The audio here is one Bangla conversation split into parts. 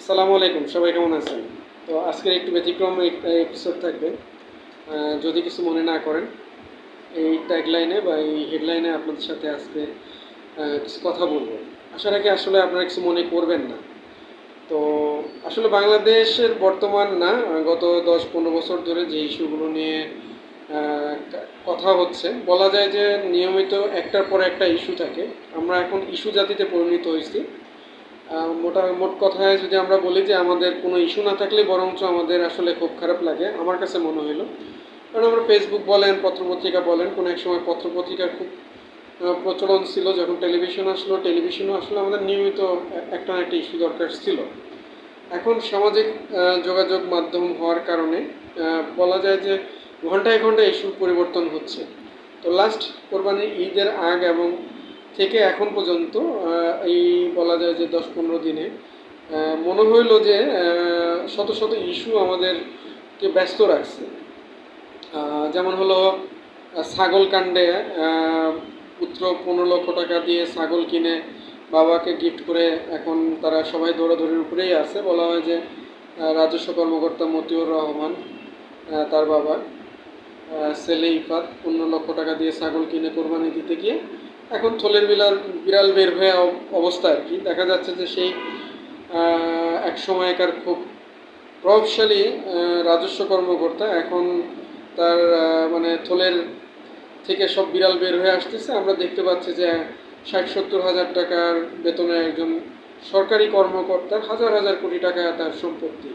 আসসালামু আলাইকুম, সবাই কেমন আছেন? তো আজকের একটু ব্যতিক্রম এপিসোড থাকবে। যদি কিছু মনে না করেন, এই ট্যাগলাইনে বা এই হেডলাইনে আপনাদের সাথে আজকে কিছু কথা বলব। আশা রাখি আসলে আপনারা কিছু মনে করবেন না। তো আসলে বাংলাদেশের বর্তমান না, গত দশ পনেরো বছর ধরে যে ইস্যুগুলো নিয়ে কথা হচ্ছে, বলা যায় যে নিয়মিত একটার পর একটা ইস্যু থাকে। আমরা এখন ইস্যু জাতিতে পরিণত হয়েছি। মোটা মোট কথায় যদি আমরা বলি যে আমাদের কোনো ইস্যু না থাকলে বরঞ্চ আমাদের আসলে খুব খারাপ লাগে, আমার কাছে মনে হলো কারণ আমরা ফেসবুক বলেন, পত্রপত্রিকা বলেন, কোনো এক সময় পত্রপত্রিকার খুব প্রচলন ছিল, যখন টেলিভিশন আসলো টেলিভিশনও আসলে আমাদের নিয়মিত একটা না একটা ইস্যু দরকার ছিল। এখন সামাজিক যোগাযোগ মাধ্যম হওয়ার কারণে বলা যায় যে ঘন্টায় ঘন্টায় ইস্যু পরিবর্তন হচ্ছে। তো লাস্ট কোরবানি ঈদের আগ এবং থেকে এখন পর্যন্ত এই বলা যায় যে দশ পনেরো দিনে মনে হইল যে শত শত ইস্যু আমাদেরকে ব্যস্ত রাখছে। যেমন হলো ছাগল কাণ্ডে পুত্র পনেরো লক্ষ টাকা দিয়ে ছাগল কিনে বাবাকে গিফট করে এখন তারা সবাই দৌড়াদৌড়ির উপরেই আছে। বলা হয় যে রাজস্ব কর্মকর্তা মতিউর রহমান তার বাবা ছেলে ইফাত, পনেরো লক্ষ টাকা দিয়ে ছাগল কিনে কোরবানি দিতে গিয়ে এখন থলের বিলাল বিড়াল বের হয়ে অবস্থা আর কি। দেখা যাচ্ছে যে সেই এক সময়কার খুব প্রভাবশালী রাজস্ব কর্মকর্তা এখন তার মানে থলের থেকে সব বিড়াল বের হয়ে আসতেছে। আমরা দেখতে পাচ্ছি যে ষাট সত্তর হাজার টাকার বেতনে একজন সরকারি কর্মকর্তার হাজার হাজার কোটি টাকা তার সম্পত্তি।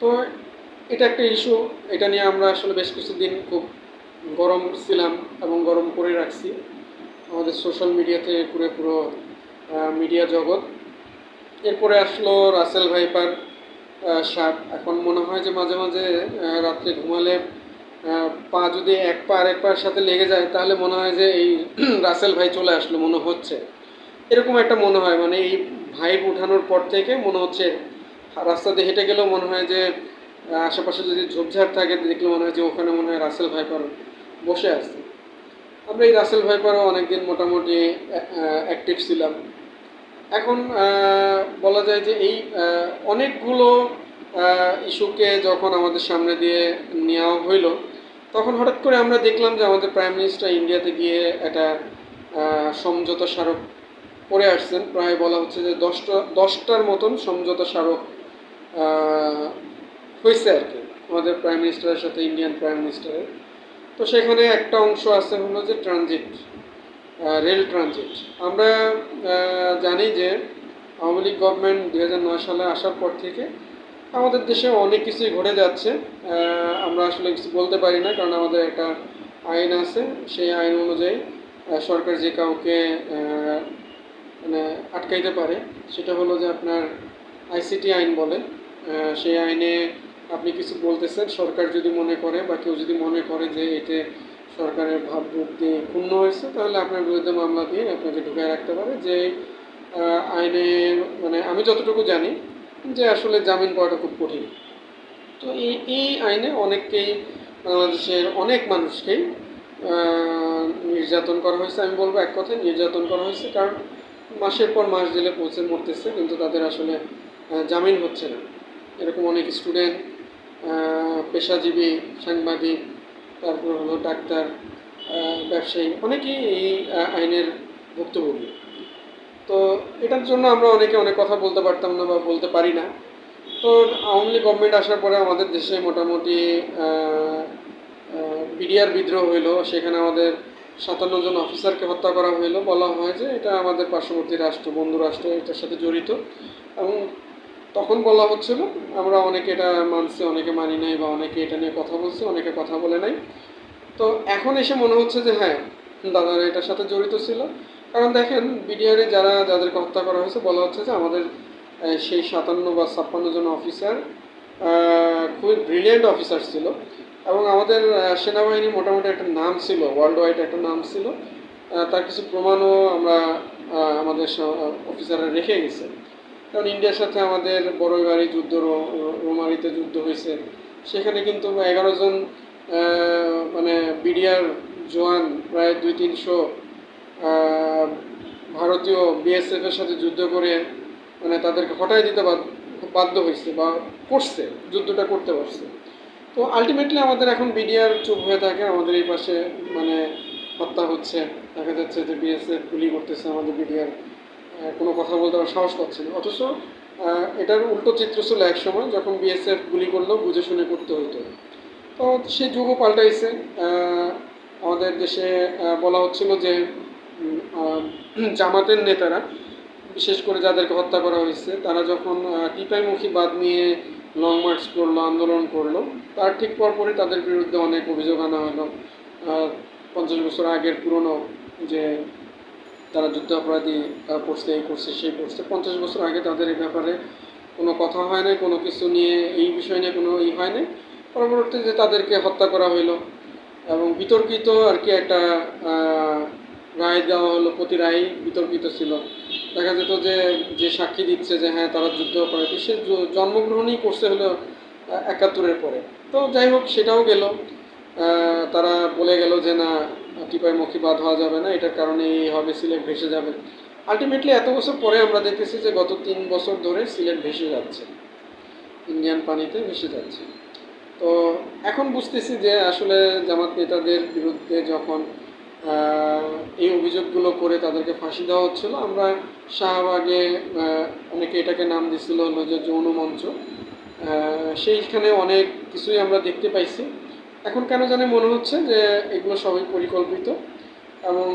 তো এটা একটা ইস্যু। এটা নিয়ে আমরা আসলে বেশ কিছুদিন খুব গরম ছিলাম এবং গরম করে রাখছি। আমাদের সোশ্যাল মিডিয়াতে পুরো পুরো মিডিয়া জগৎ। এরপরে আসলো রাসেল ভাইপার সাপ। এখন মনে হয় যে মাঝে মাঝে রাত্রে ঘুমালে পা যদি এক পা আর এক পায়ের সাথে লেগে যায়, তাহলে মনে হয় যে এই রাসেল ভাই চলে আসলো, মনে হচ্ছে। এরকম একটা মনে হয় মানে এই ভাইব উঠানোর পর থেকে মনে হচ্ছে, রাস্তা দিয়ে হেঁটে গেলেও মনে হয় যে আশেপাশে যদি ঝোপঝাড় থাকে, দেখলে মনে হয় যে ওখানে মনে হয় রাসেল ভাইপার বসে আছে। আমরা এই রাসেল ভাইপারও অনেকদিন মোটামুটি অ্যাক্টিভ ছিলাম। এখন বলা যায় যে এই অনেকগুলো ইস্যুকে যখন আমাদের সামনে দিয়ে নেওয়া হইল, তখন হঠাৎ করে আমরা দেখলাম যে আমাদের প্রাইম মিনিস্টার ইন্ডিয়াতে গিয়ে একটা সমঝোতা স্মারক করে আসছেন। প্রায় বলা হচ্ছে যে দশটা, দশটার মতন সমঝোতা স্মারক হয়েছে আর কি। আমাদের প্রাইম মিনিস্টারের সাথে ইন্ডিয়ান প্রাইম মিনিস্টারের। তো সেখানে একটা অংশ আছে হলো যে ট্রানজিট রেল ট্রানজিট আমরা জানি যে আওয়ামী লীগ গভর্নমেন্ট দু সালে আসার পর থেকে আমাদের দেশে অনেক কিছুই ঘটে যাচ্ছে। আমরা আসলে কিছু বলতে পারি না কারণ আমাদের একটা আইন আছে। সেই আইন অনুযায়ী সরকার যে কাউকে মানে আটকাইতে পারে, সেটা হলো যে আপনার আইসিটি আইন বলে। সেই আইনে আপনি কিছু বলতেছেন, সরকার যদি মনে করে বা কেউ যদি মনে করে যে এতে সরকারের ভাবমূর্তি ক্ষুণ্ণ হয়েছে, তাহলে আপনার বিরুদ্ধে মামলা দিয়ে আপনাকে ঢুকায় রাখতে পারে। যে আইনে মানে আমি যতটুকু জানি যে আসলে জামিন পাওয়াটা খুব কঠিন। তো এই এই আইনে অনেককেই, বাংলাদেশের অনেক মানুষকেই নির্যাতন করা হয়েছে। আমি বলব এক কথায় নির্যাতন করা হয়েছে, কারণ মাসের পর মাস জেলে পৌঁছে মরতেছে, কিন্তু তাদের আসলে জামিন হচ্ছে না। এরকম অনেক স্টুডেন্ট পেশাজীবী, সাংবাদিক, তারপর হলো ডাক্তার ব্যবসায়ী, অনেকেই এই আইনের ভুক্তভোগী। তো এটার জন্য আমরা অনেকে অনেক কথা বলতে পারতাম না বা বলতে পারি না। তো আওয়ামী গভর্নমেন্ট আসার পরে আমাদের দেশে মোটামুটি বিডিআর বিদ্রোহ হইল। সেখানে আমাদের সাতান্ন জন অফিসারকে হত্যা করা হইল। বলা হয় যে এটা আমাদের পার্শ্ববর্তী রাষ্ট্র, বন্ধু রাষ্ট্র, এটার সাথে জড়িত। এবং তখন বলা হচ্ছিল আমরা অনেকে এটা মানছি অনেকে মানি নাই বা অনেকে এটা নিয়ে কথা বলছে অনেকে কথা বলে নাই। তো এখন এসে মনে হচ্ছে যে হ্যাঁ দাদারা এটার সাথে জড়িত ছিল। কারণ দেখেন বিডিআরে যারা যাদেরকে হত্যা করা হয়েছে বলা হচ্ছে যে আমাদের সেই সাতান্ন বা ছাপ্পান্ন জন অফিসার খুবই ব্রিলিয়েন্ট অফিসার ছিল। এবং আমাদের আহ, সেনাবাহিনীর মোটামুটি একটা নাম ছিল ওয়ার্ল্ড ওয়াইড একটা নাম ছিল। তার কিছু প্রমাণও আমরা আমাদের অফিসাররা রেখে গেছে। কারণ ইন্ডিয়ার সাথে আমাদের বড়ইবাড়ি যুদ্ধ রোমারিতে যুদ্ধ হয়েছে। সেখানে কিন্তু এগারো জন মানে বিডিআর জওয়ান, প্রায় দুই তিনশো ভারতীয় বিএসএফের সাথে যুদ্ধ করে মানে তাদেরকে হটাই দিতে বাধ্য হয়েছে বা করছে, যুদ্ধটা করতে পারছে। তো আলটিমেটলি আমাদের এখন বিডিআর চুপ হয়ে থাকে, আমাদের এই পাশে মানে হত্যা হচ্ছে। দেখা যাচ্ছে যে বিএসএফ গুলি করতেছে আমাদের বিডিআর। কোনো কথা বলতে ওরা সাহস পাচ্ছে না। অথচ এটার উল্টো চিত্র ছিল এক সময় যখন বিএসএফ গুলি করলেও বুঝে শুনে করতে হতো তো সেই যুগও পাল্টাইছে। আমাদের দেশে বলা হচ্ছিল যে জামাতের নেতারা, বিশেষ করে যাদেরকে হত্যা করা হয়েছে, তারা যখন টিপাইমুখী বাদ নিয়ে লং মার্চ করল, আন্দোলন করল, তার ঠিক পরপরই তাদের বিরুদ্ধে অনেক অভিযোগ আনা হলো। পঞ্চাশ বছর আগের পুরনো যে তারা যুদ্ধ অপরাধী আহ, করছে এই করছে সেই করছে। পঞ্চাশ বছর আগে তাদের এই ব্যাপারে কোনো কথা হয় নাই কোনো কিছু নিয়ে এই বিষয় নিয়ে কোনো ই হয় নাই। পরবর্তীতে তাদেরকে হত্যা করা হইল এবং বিতর্কিত আর কি একটা রায় দেওয়া হলো প্রতি রায় বিতর্কিত ছিল। দেখা যেত যে যে সাক্ষী দিচ্ছে যে হ্যাঁ তারা যুদ্ধ অপরাধী সে জন্মগ্রহণই করছে হলো একাত্তরের পরে। তো যাই হোক সেটাও গেল। তারা বলে গেল যে না টিপাই মুখী বাদ হওয়া যাবে না, এটার কারণে এই হবে, সিলেট ভেসে যাবে। আলটিমেটলি এত বছর পরে আমরা দেখতেছি যে গত তিন বছর ধরে সিলেট ভেসে যাচ্ছে। ইন্ডিয়ান পানিতে ভেসে যাচ্ছে। তো এখন বুঝতেছি যে আসলে জামাত নেতাদের বিরুদ্ধে যখন এই অভিযোগগুলো করে তাদেরকে ফাঁসি দেওয়া হচ্ছিল, আমরা শাহবাগে অনেকে এটাকে নাম দিছিল হলো যে যৌন মঞ্চ। সেইখানে অনেক কিছুই আমরা দেখতে পাইছি। এখন কেন জানি মনে হচ্ছে যে এগুলো সবই পরিকল্পিত এবং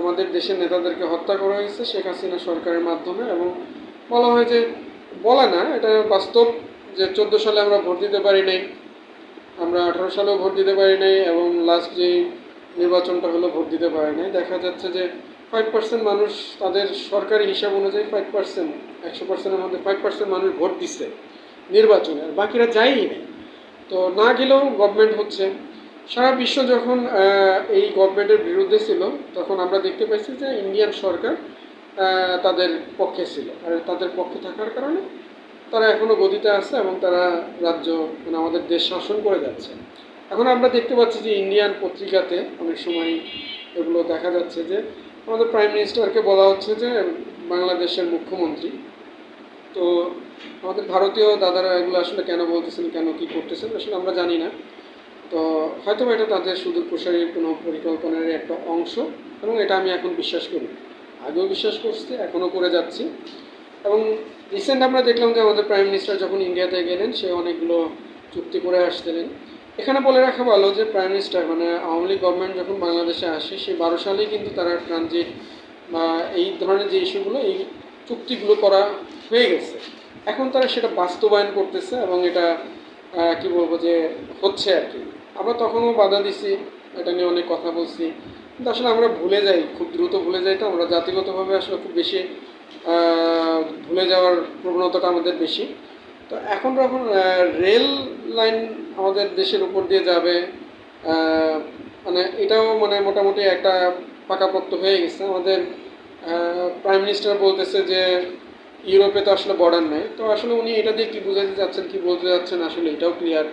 আমাদের দেশের নেতাদেরকে হত্যা করা হয়েছে শেখ হাসিনা সরকারের মাধ্যমে এবং বলা হয় যে, বলা না, এটা বাস্তব যে চোদ্দ সালে আমরা ভোট দিতে পারি নাই, আমরা আঠারো সালেও ভোট দিতে পারি নাই এবং লাস্ট যেই নির্বাচনটা হলো ভোট দিতে পারি নাই। দেখা যাচ্ছে যে ফাইভ পার্সেন্ট মানুষ তাদের সরকারি হিসাব অনুযায়ী ফাইভ পার্সেন্ট একশো পার্সেন্টের মধ্যে ফাইভ পার্সেন্ট মানুষ ভোট দিচ্ছে নির্বাচনে, আর বাকিরা যায়ই নেই। তো না গেলেও গভর্নমেন্ট হচ্ছে। সারা বিশ্ব যখন এই গভর্নমেন্টের বিরুদ্ধে ছিল, তখন আমরা দেখতে পাইছি যে ইন্ডিয়ান সরকার তাদের পক্ষে ছিল। আর তাদের পক্ষে থাকার কারণে তারা এখনও গদিতে আছে এবং তারা রাজ্য মানে আমাদের দেশ শাসন করে যাচ্ছে। এখন আমরা দেখতে পাচ্ছি যে ইন্ডিয়ান পত্রিকাতে অনেক সময় এগুলো দেখা যাচ্ছে যে আমাদের প্রাইম মিনিস্টারকে বলা হচ্ছে যে বাংলাদেশের মুখ্যমন্ত্রী। তো আমাদের ভারতীয় দাদারা এগুলো আসলে কেন বলতেছেন, কেন কি করতেছেন, আসলে আমরা জানি না। তো হয়তো এটা তাদের সুদূর প্রসারী কোনো পরিকল্পনার একটা অংশ, এবং এটা আমি এখন বিশ্বাস করি। আগেও বিশ্বাস করছি, এখনও করে যাচ্ছি। এবং রিসেন্ট আমরা দেখলাম যে আমাদের প্রাইম মিনিস্টার যখন ইন্ডিয়াতে গেলেন, সে অনেকগুলো চুক্তি করে আসছিলেন। এখানে বলে রাখা ভালো যে প্রাইম মিনিস্টার মানে আওয়ামী লীগ গভর্নমেন্ট যখন বাংলাদেশে আসে সেই বারো সালেই কিন্তু তারা ট্রানজিট বা এই ধরনের যে ইস্যুগুলো এই চুক্তিগুলো করা হয়ে গেছে। এখন তারা সেটা বাস্তবায়ন করতেছে এবং এটা কি বলব যে হচ্ছে আর কি। আমরা তখনও বাধা দিছি, এটা নিয়ে অনেক কথা বলছি। কিন্তু আসলে আমরা ভুলে যাই, খুব দ্রুত ভুলে যাই তো। আমরা জাতিগতভাবে আসলে খুব বেশি ভুলে যাওয়ার প্রবণতাটা আমাদের বেশি। তো এখন যখন রেল লাইন আমাদের দেশের উপর দিয়ে যাবে মানে এটাও মানে মোটামুটি একটা পাকাপোক্ত হয়ে গেছে। আমাদের প্রাইম মিনিস্টার বলতেছে যে ইউরোপে তো আসলে বর্ডার নেই। তো আসলে উনি এটা দিয়ে কী বোঝাতে চাচ্ছেন, কি বলতে চাচ্ছেন, আসলে এটাও ক্লিয়ার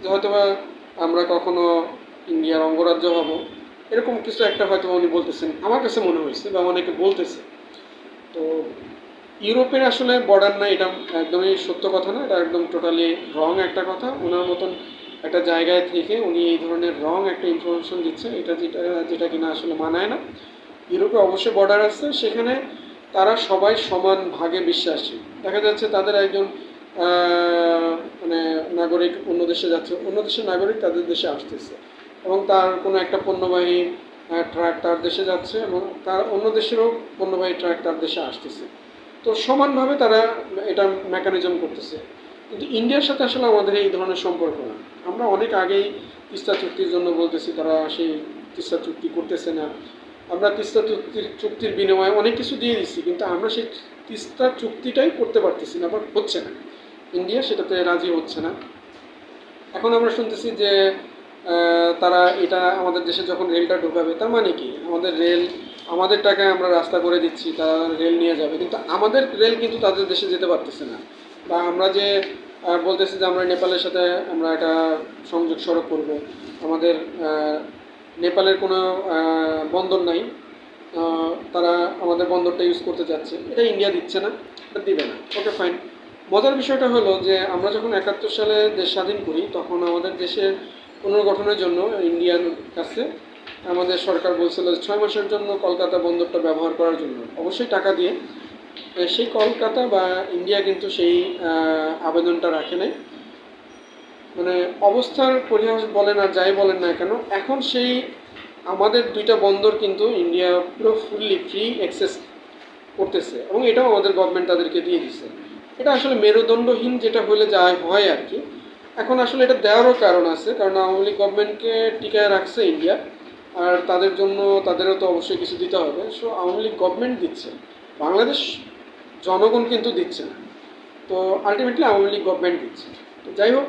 যে হয়তোবা আমরা কখনো ইন্ডিয়ার অঙ্গরাজ্য হব। এরকম কিছু একটা হয়তো উনি বলতেছেন, আমার কাছে মনে হয়েছে বা অনেকে বলতেছে। তো ইউরোপের আসলে বর্ডার না এটা একদমই সত্য কথা না, এটা একদম টোটালি রং একটা কথা। ওনার মতন একটা জায়গায় থেকে উনি এই ধরনের রং একটা ইনফরমেশন দিচ্ছেন এটা যেটা যেটা কিনা আসলে মানায় না। ইউরোপে অবশ্যই বর্ডার আছে, সেখানে তারা সবাই সমান ভাগে বিশ্বাসী। দেখা যাচ্ছে তাদের একজন মানে নাগরিক অন্য দেশে যাচ্ছে, অন্য দেশের নাগরিক তাদের দেশে আসতেছে। এবং তার কোনো একটা পণ্যবাহী ট্রাক তার দেশে যাচ্ছে এবং তার অন্য দেশেরও পণ্যবাহী ট্রাক তার দেশে আসতেছে। তো সমানভাবে তারা এটা মেকানিজম করতেছে। কিন্তু ইন্ডিয়ার সাথে আসলে আমাদের এই ধরনের সম্পর্ক না। আমরা অনেক আগেই তিস্তা চুক্তির জন্য বলতেছি, তারা সেই তিস্তা চুক্তি করতেছে না। আমরা তিস্তা চুক্তির চুক্তির বিনিময়ে অনেক কিছু দিয়ে দিচ্ছি কিন্তু আমরা সেই তিস্তা চুক্তিটাই করতে পারতেছি না বা হচ্ছে না। ইন্ডিয়া সেটাতে রাজি হচ্ছে না। এখন আমরা শুনতেছি যে তারা এটা আমাদের দেশে যখন রেলটা ঢোকাবে, তার মানে কি? আমাদের রেল, আমাদের টাকায় আমরা রাস্তা করে দিচ্ছি, তারা রেল নিয়ে যাবে, কিন্তু আমাদের রেল কিন্তু তাদের দেশে যেতে পারতেছে না। বা আমরা যে বলতেছি যে আমরা নেপালের সাথে আমরা একটা সংযোগ সড়ক করব, আমাদের নেপালের কোনো বন্দর নাই। তারা আমাদের বন্দরটা ইউজ করতে চাচ্ছে। এটা ইন্ডিয়া দিচ্ছে না দিবে না। ওকে ফাইন মজার বিষয়টা হলো যে, আমরা যখন একাত্তর সালে দেশ স্বাধীন করি, তখন আমাদের দেশের পুনর্গঠনের জন্য ইন্ডিয়ান কাছে আমাদের সরকার বলছিল যে, ছয় মাসের জন্য কলকাতা বন্দরটা ব্যবহার করার জন্য। অবশ্যই টাকা দিয়ে। সেই কলকাতা বা ইন্ডিয়া কিন্তু সেই আবেদনটা রাখে নাই। মানে অবস্থার পরিহাস বলেন আর যাই বলেন না কেন, এখন সেই আমাদের দুইটা বন্দর কিন্তু ইন্ডিয়া পুরো ফুললি ফ্রি অ্যাক্সেস করতেছে এবং এটাও আমাদের গভর্নমেন্ট তাদেরকে দিয়ে দিছে। এটা আসলে মেরুদণ্ডহীন যেটা হলে যায় হয় আর কি। এখন আসলে এটা দেওয়ারও কারণ আছে, কারণ আওয়ামী লীগ গভর্নমেন্টকে টিকায় রাখছে ইন্ডিয়া আর তাদের জন্য তাদেরও তো অবশ্যই কিছু দিতে হবে। সো আওয়ামী লীগ গভর্নমেন্ট দিচ্ছে, বাংলাদেশ জনগণ কিন্তু দিচ্ছে না। তো আলটিমেটলি আওয়ামী লীগ গভর্নমেন্ট দিচ্ছে। তো যাই হোক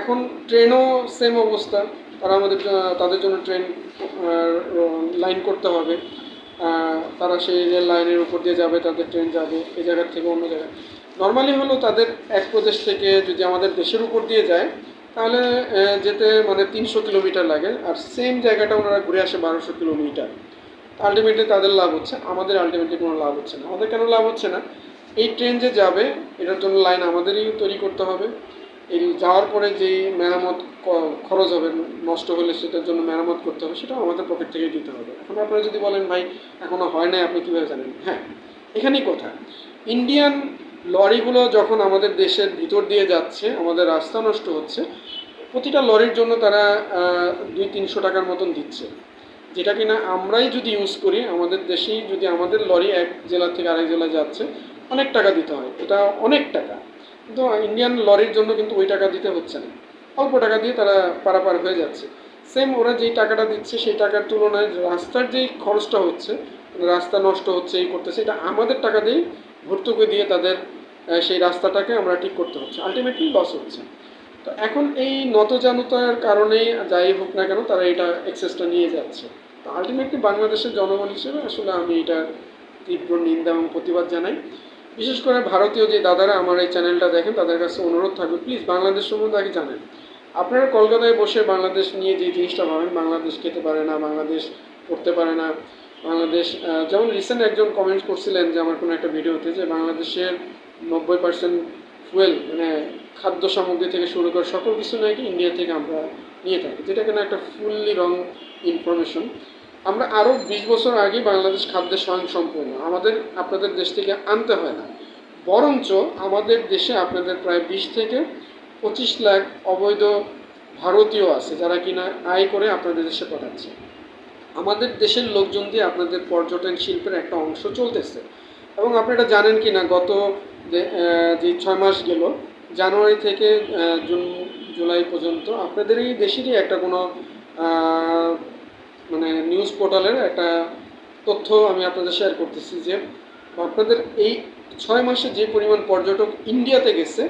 এখন ট্রেনও সেম অবস্থা। তারা আমাদের তাদের জন্য ট্রেন লাইন করতে হবে। তারা সেই রেল লাইনের উপর দিয়ে যাবে, তাদের ট্রেন যাবে এই জায়গার থেকে অন্য জায়গায়। নর্মালি হলো তাদের এক প্রদেশ থেকে যদি আমাদের দেশের উপর দিয়ে যায়, তাহলে যেতে মানে তিনশো কিলোমিটার লাগে। আর সেম জায়গাটা ওনারা ঘুরে আসে বারোশো কিলোমিটার। আলটিমেটলি তাদের লাভ হচ্ছে, আমাদের আলটিমেটলি কোনো লাভ হচ্ছে না। আমাদের কেন লাভ হচ্ছে না? এই ট্রেন যে যাবে, এটার জন্য লাইন আমাদেরই তৈরি করতে হবে। এই যাওয়ার পরে যেই মেরামত খরচ হবে, নষ্ট হলে সেটার জন্য মেরামত করতে হবে, সেটাও আমাদের পকেট থেকেই দিতে হবে। এখন আপনারা যদি বলেন, ভাই, এখনও হয় নাই, আপনি কীভাবে জানেন? হ্যাঁ এখানেই কথা। ইন্ডিয়ান লরিগুলো যখন আমাদের দেশের ভিতর দিয়ে যাচ্ছে, আমাদের রাস্তা নষ্ট হচ্ছে, প্রতিটা লরির জন্য তারা দুই তিনশো টাকার মতন দিচ্ছে। যেটা কিনা আমরাই যদি ইউজ করি, আমাদের দেশেই যদি আমাদের লরি এক জেলা থেকে আরেক জেলায় যাচ্ছে, অনেক টাকা দিতে হয়। এটা অনেক টাকা। কিন্তু ইন্ডিয়ান লরির জন্য কিন্তু ওই টাকা দিতে হচ্ছে না। অল্প টাকা দিয়ে তারা পারাপার হয়ে যাচ্ছে। সেম ওরা যেই টাকাটা দিচ্ছে, সেই টাকার তুলনায় রাস্তার যেই খরচটা হচ্ছে, রাস্তা নষ্ট হচ্ছে, এই করতেছে, এটা আমাদের টাকা দিয়েই ভর্তুকি দিয়ে তাদের সেই রাস্তাটাকে আমরা ঠিক করতে হচ্ছে। আলটিমেটলি লস হচ্ছে। তো এখন এই নতজানতার কারণেই যাই হোক না কেন তারা এটা এক্সেসটা নিয়ে যাচ্ছে। তো আলটিমেটলি বাংলাদেশের জনগণ হিসেবে আসলে আমি এটা তীব্র নিন্দা এবং প্রতিবাদ জানাই। বিশেষ করে ভারতীয় যে দাদারা আমার এই চ্যানেলটা দেখেন, তাদের কাছে অনুরোধ থাকবে, প্লিজ বাংলাদেশ সম্বন্ধে আগে জানেন। আপনারা কলকাতায় বসে বাংলাদেশ নিয়ে যে জিনিসটা ভাবেন, বাংলাদেশ খেতে পারে না, বাংলাদেশ পড়তে পারে না, বাংলাদেশ যেমন রিসেন্ট একজন কমেন্ট করছিলেন যে আমার কোনো একটা ভিডিওতে যে বাংলাদেশের নব্বই পার্সেন্ট ফুয়েল মানে খাদ্য সামগ্রী থেকে শুরু করে সকল কিছু নাকি ইন্ডিয়া থেকে আমরা নিয়ে থাকি, যেটা কিনা একটা ফুললি রং ইনফরমেশন আমরা আরও বিশ বছর আগে বাংলাদেশ খাদ্যে স্বয়ংসম্পূর্ণ। আমাদের, আপনাদের দেশ থেকে আনতে হয় না। বরঞ্চ আমাদের দেশে আপনাদের প্রায় বিশ থেকে পঁচিশ লাখ অবৈধ ভারতীয় আছে, যারা কিনা আয় করে আপনাদের দেশে পাঠাচ্ছে। আমাদের দেশের লোকজন দিয়ে আপনাদের পর্যটন শিল্পের একটা অংশ চলতেছে। এবং আপনারা জানেন কি না গত যে ছয় মাস গেল, জানুয়ারি থেকে জুন, জুলাই পর্যন্ত আপনাদের এই দেশেরই একটা কোনো মানে নিউজ পোর্টালের একটা তথ্য আমি আপনাদের শেয়ার করতেছি যে, আপনাদের এই ছয় মাসে যে পরিমাণ পর্যটক ইন্ডিয়াতে গেছে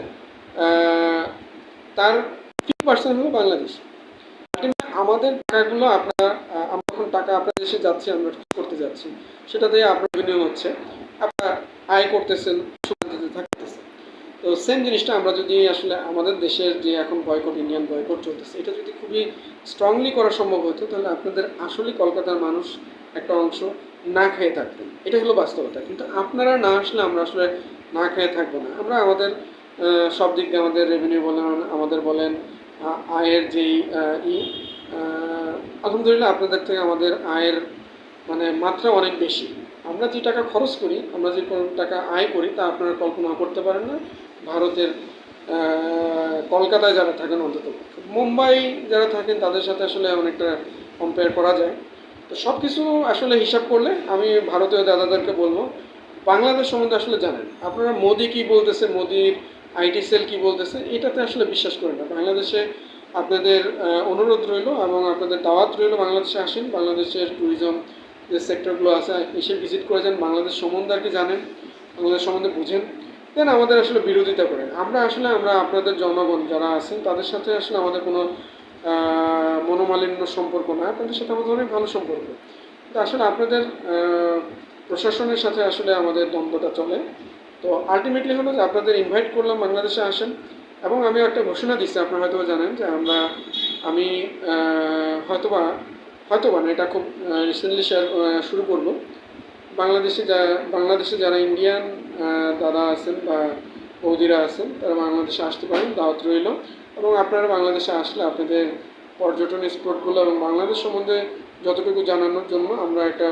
তার ফিফটি পার্সেন্ট হলো বাংলাদেশ। আমাদের টাকাগুলো আপনার আমরা যখন টাকা আপনার দেশে যাচ্ছি, আমরা করতে যাচ্ছি, সেটা দিয়ে আপনার বিনিয়োগ হচ্ছে। আপনার আয় করতেছেন থাকতেছে তো সেম জিনিসটা আমরা যদি আসলে আমাদের দেশের যে এখন বয়কট ইন্ডিয়ান বয়কট চলতেছে, এটা যদি খুবই স্ট্রংলি করা সম্ভব হতো, তাহলে আপনাদের আসলে কলকাতার মানুষ একটা অংশ না খেয়ে থাকতেন। এটা হলো বাস্তবতা। কিন্তু আপনারা না আসলে আমরা আসলে না খেয়ে থাকব না। আমরা আমাদের সব দিক দিয়ে আমাদের রেভিনিউ বলেন, আমাদের বলেন আয়ের যেই ই আলহামদুলিল্লাহ আপনাদের থেকে আমাদের আয়ের মানে মাত্রা অনেক বেশি। আমরা যে টাকা খরচ করি, আমরা যে টাকা আয় করি, তা আপনারা কল্পনা করতে পারেন না। ভারতের কলকাতায় যারা থাকেন অন্তত মুম্বাই যারা থাকেন, তাদের সাথে আসলে অনেকটা কম্পেয়ার করা যায়। তো সব কিছু আসলে হিসাব করলে আমি ভারতীয় দাদাদেরকে বলব, বাংলাদেশ সম্বন্ধে আসলে জানেন। আপনারা মোদি কি বলতেছে, মোদির আইটি সেল কি বলতেছে, এটাতে আসলে বিশ্বাস করেন না। বাংলাদেশে আপনাদের অনুরোধ রইল এবং আপনাদের দাওয়াত রইল বাংলাদেশে আসেন। বাংলাদেশের ট্যুরিজম যে সেক্টরগুলো আছে, এসে ভিজিট করে যান। বাংলাদেশ সম্বন্ধে আর কি জানেন, বাংলাদেশ সম্বন্ধে বুঝেন। দেন আমাদের আসলে বিরোধিতা করেন। আমরা আসলে, আমরা আপনাদের জনগণ যারা আছেন, তাদের সাথে আসলে আমাদের কোনো মনোমালিন্য সম্পর্ক না আপনাদের সাথে আমাদের অনেক ভালো সম্পর্ক। কিন্তু আসলে আপনাদের প্রশাসনের সাথে আসলে আমাদের দ্বন্দ্বটা চলে। তো আলটিমেটলি হলো যে আপনাদের ইনভাইট করলাম, বাংলাদেশে আসেন। এবং আমি একটা ঘোষণা দিচ্ছি, আপনারা হয়তো জানেন যে আমরা, আমি হয়তোবা হয়তোবা না, এটা খুব রিসেন্টলি শেয়ার শুরু করব। বাংলাদেশে যা, বাংলাদেশে যারা ইন্ডিয়ান দাদা আছেন বা বৌদিরা আছেন, তারা বাংলাদেশে আসতে পারেন, দাওয়াত রইল। এবং আপনারা বাংলাদেশে আসলে আপনাদের পর্যটন স্পটগুলো এবং বাংলাদেশ সম্বন্ধে যতটুকু জানানোর জন্য আমরা একটা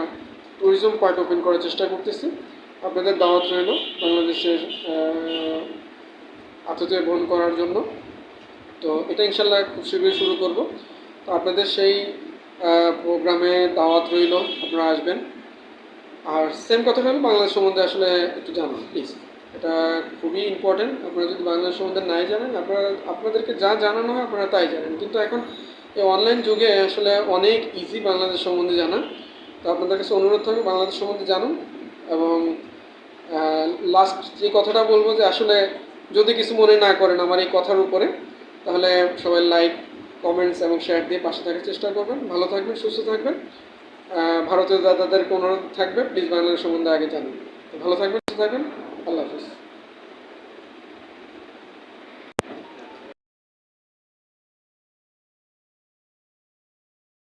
ট্যুরিজম পার্ট ওপেন করার চেষ্টা করতেছি। আপনাদের দাওয়াত রইল বাংলাদেশের আতিথ্য গ্রহণ করার জন্য। তো এটা ইনশাল্লাহ খুব শীঘ্রই শুরু করব। তো আপনাদের সেই প্রোগ্রামে দাওয়াত রইল, আপনারা আসবেন। আর সেম কথাটা হলো বাংলাদেশ সম্বন্ধে আসলে একটু জানুন প্লিজ এটা খুবই ইম্পর্টেন্ট আপনারা যদি বাংলাদেশ সম্বন্ধে নাই জানেন, আপনারা, আপনাদেরকে যা জানানো হয় আপনারা তাই জানেন। কিন্তু এখন এই অনলাইন যুগে আসলে অনেক ইজি বাংলাদেশ সম্বন্ধে জানা। তো আপনাদের কাছে অনুরোধ থাকবে বাংলাদেশ সম্বন্ধে জানুন এবং লাস্ট যে কথাটা বলব যে আসলে যদি কিছু মনে না করেন আমার এই কথার উপরে, তাহলে সবাই লাইক কমেন্টস এবং শেয়ার দিয়ে পাশে থাকার চেষ্টা করবেন। ভালো থাকবেন, সুস্থ থাকবেন। ভারতীয় দাদাদেরকে অনুরোধ থাকবে। প্লিজ বাংলাদেশ সম্বন্ধে আগে জানুন। ভালো থাকবেন থাকবেন। আল্লাহ হাফিজ।